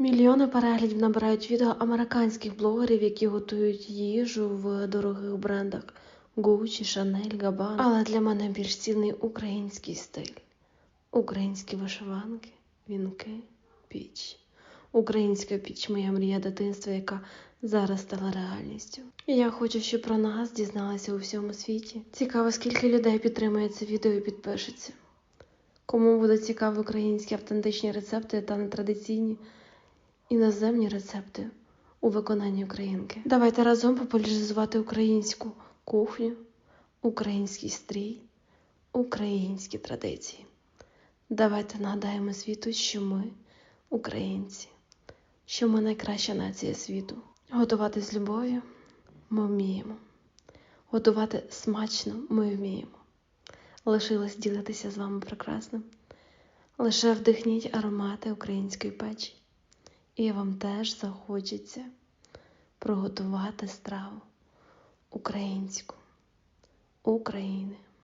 Мільйони переглядів набирають відео американських блогерів, які готують їжу в дорогих брендах Gucci, Chanel, Gabbana. Але для мене більш цінний український стиль, українські вишиванки, вінки, піч. Українська піч моя мрія дитинства, яка зараз стала реальністю. Я хочу, щоб про нас дізналися у всьому світі. Цікаво, скільки людей підтримує це відео і підпишеться. Кому буде цікаві українські автентичні рецепти та нетрадиційні іноземні рецепти у виконанні українки. Давайте разом популяризувати українську кухню, український стрій, українські традиції. Давайте нагадаємо світу, що ми українці, що ми найкраща нація світу. Готувати з любов'ю ми вміємо. Готувати смачно ми вміємо. Лишилось ділитися з вами прекрасним. Лише вдихніть аромати української печі, і вам теж захочеться приготувати страву українську України.